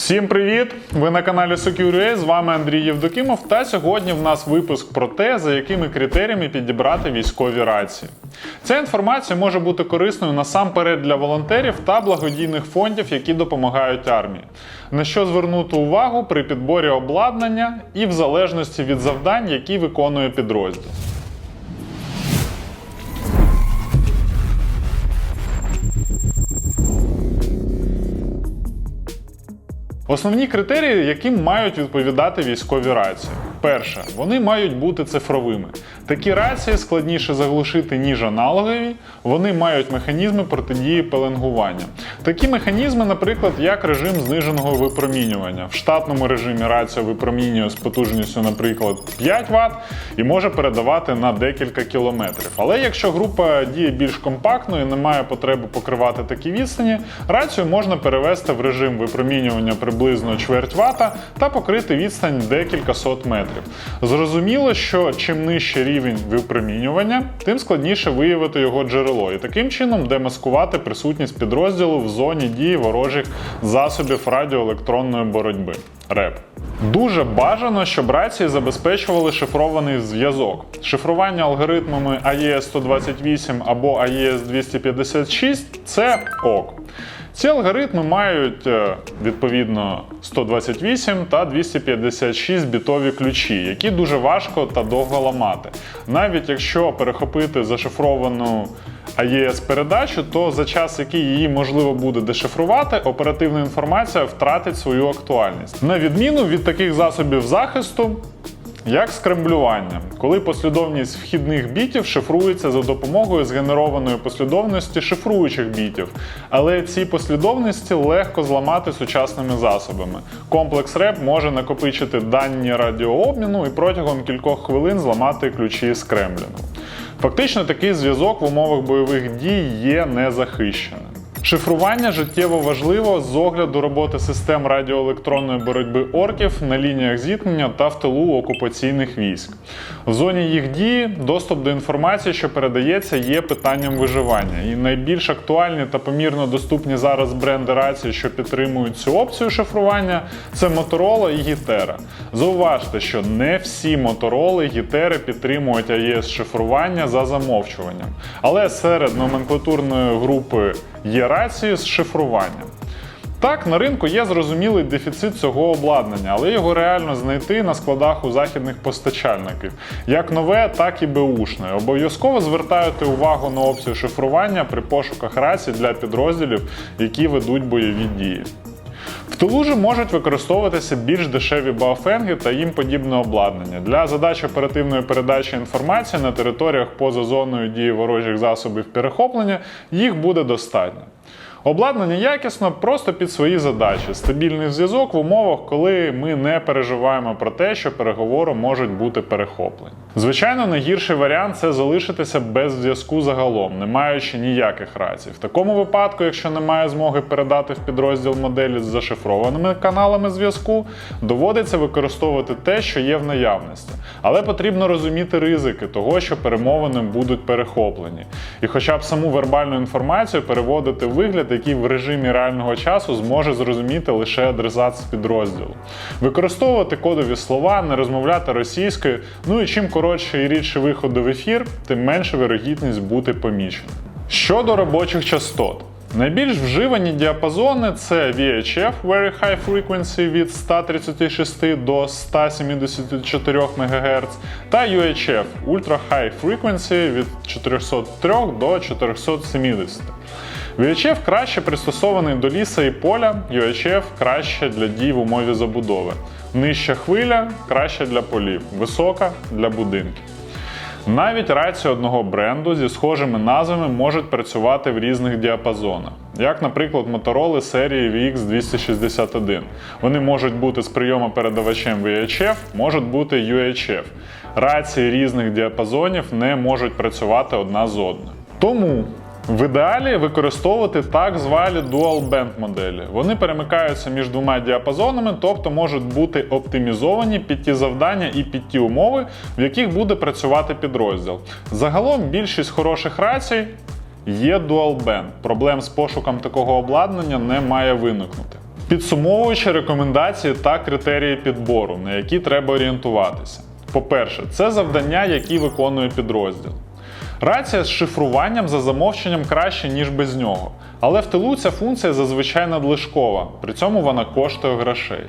Всім привіт! Ви на каналі Secure.ua, з вами Андрій Євдокімов. Та сьогодні в нас випуск про те, за якими критеріями підібрати військові рації. Ця інформація може бути корисною насамперед для волонтерів та благодійних фондів, які допомагають армії. На що звернути увагу при підборі обладнання і в залежності від завдань, які виконує підрозділ. Основні критерії, яким мають відповідати військові рації. Перше, вони мають бути цифровими. Такі рації складніше заглушити, ніж аналогові, вони мають механізми протидії пеленгування. Такі механізми, наприклад, як режим зниженого випромінювання. В штатному режимі рація випромінює з потужністю, наприклад, 5 Вт і може передавати на декілька кілометрів. Але якщо група діє більш компактно і не має потреби покривати такі відстані, рацію можна перевести в режим випромінювання приблизно чверть вата та покрити відстань декілька сот метрів. Зрозуміло, що чим нижче рівень випромінювання, тим складніше виявити його джерело і таким чином демаскувати присутність підрозділу в зоні дії ворожих засобів радіоелектронної боротьби. РЕП. Дуже бажано, щоб рації забезпечували шифрований зв'язок. Шифрування алгоритмами AES 128 або AES 256 це ок. Ці алгоритми мають е, відповідно 128 та 256 бітові ключі, які дуже важко та довго ламати. Навіть якщо перехопити зашифровану AES передачу, то за час, який її можливо буде дешифрувати, оперативна інформація втратить свою актуальність. На відміну від таких засобів захисту. Як скремблювання, коли послідовність вхідних бітів шифрується за допомогою згенерованої послідовності шифруючих бітів, але ці послідовності легко зламати сучасними засобами. Комплекс РЕП може накопичити дані радіообміну і протягом кількох хвилин зламати ключі скремблінгу. Фактично, такий зв'язок в умовах бойових дій є незахищеним. Шифрування життєво важливо з огляду роботи систем радіоелектронної боротьби орків на лініях зіткнення та в тилу окупаційних військ. В зоні їх дії доступ до інформації, що передається, є питанням виживання. І найбільш актуальні та помірно доступні зараз бренди рації, що підтримують цю опцію шифрування, це Motorola і Gitera. Зауважте, що не всі Motorola і Gitera підтримують AES шифрування за замовчуванням, але серед номенклатурної групи є рації з шифруванням. Так, на ринку є зрозумілий дефіцит цього обладнання, але його реально знайти на складах у західних постачальників, як нове, так і беушне. Обов'язково звертайте увагу на опцію шифрування при пошуках рацій для підрозділів, які ведуть бойові дії. В тилу же можуть використовуватися більш дешеві баофенги та їм подібне обладнання. Для задач оперативної передачі інформації на територіях поза зоною дії ворожих засобів перехоплення їх буде достатньо. Обладнання якісно просто під свої задачі. Стабільний зв'язок в умовах, коли ми не переживаємо про те, що переговори можуть бути перехоплені. Звичайно, найгірший варіант це залишитися без зв'язку загалом, не маючи ніяких рацій. В такому випадку, якщо немає змоги передати в підрозділ моделі з зашифрованими каналами зв'язку, доводиться використовувати те, що є в наявності. Але потрібно розуміти ризики того, що перемовини будуть перехоплені, і хоча б саму вербальну інформацію переводити в вигляд, який в режимі реального часу зможе зрозуміти лише адресат з підрозділу. Використовувати кодові слова, не розмовляти російською, ну і чим коротше і рідше виходи в ефір, тим менше вирогідність бути поміченим. Щодо робочих частот. Найбільш вживані діапазони це VHF Very High Frequency від 136 до 174 МГц та UHF Ultra High Frequency від 403 до 470. VHF краще пристосований до ліса і поля, UHF краще для дій в умові забудови. Нижча хвиля краще для полів, висока для будинків. Навіть рації одного бренду зі схожими назвами можуть працювати в різних діапазонах, як, наприклад, Motorola серії VX261. Вони можуть бути з прийомопередавачем VHF, можуть бути UHF. Рації різних діапазонів не можуть працювати одна з одною. Тому в ідеалі використовувати так звані dual band моделі. Вони перемикаються між двома діапазонами, тобто можуть бути оптимізовані під ті завдання і під ті умови, в яких буде працювати підрозділ. Загалом більшість хороших рацій є dual band. Проблем з пошуком такого обладнання не має виникнути. Підсумовуючи рекомендації та критерії підбору, на які треба орієнтуватися. По-перше, це завдання, які виконує підрозділ. Рація з шифруванням за замовченням краще, ніж без нього. Але в тилу ця функція зазвичай надлишкова, при цьому вона коштує грошей.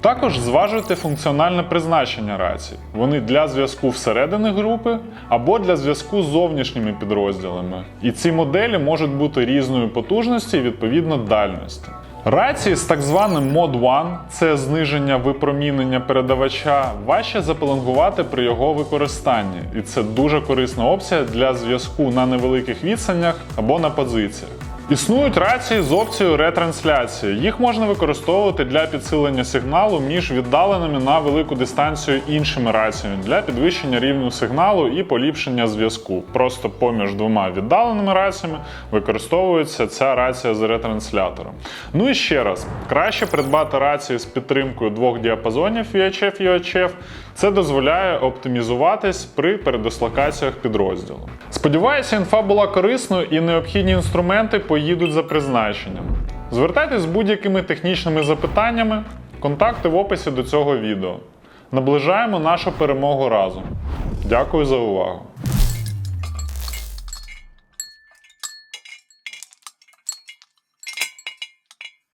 Також зважуйте функціональне призначення рації. Вони для зв'язку всередини групи або для зв'язку з зовнішніми підрозділами. І ці моделі можуть бути різної потужності і відповідно дальності. Рації з так званим Mod 1 – це зниження випромінення передавача, важче запеленгувати при його використанні, і це дуже корисна опція для зв'язку на невеликих відстанях або на позиціях. Існують рації з опцією ретрансляції. Їх можна використовувати для підсилення сигналу між віддаленими на велику дистанцію іншими раціями для підвищення рівню сигналу і поліпшення зв'язку. Просто поміж двома віддаленими раціями використовується ця рація з ретранслятором. Ну і ще раз, краще придбати рації з підтримкою двох діапазонів VHF і UHF. Це дозволяє оптимізуватись при передислокаціях підрозділу. Сподіваюся, інфа була корисною і необхідні інструменти поїдуть за призначенням. Звертайтесь з будь-якими технічними запитаннями, контакти в описі до цього відео. Наближаємо нашу перемогу разом. Дякую за увагу!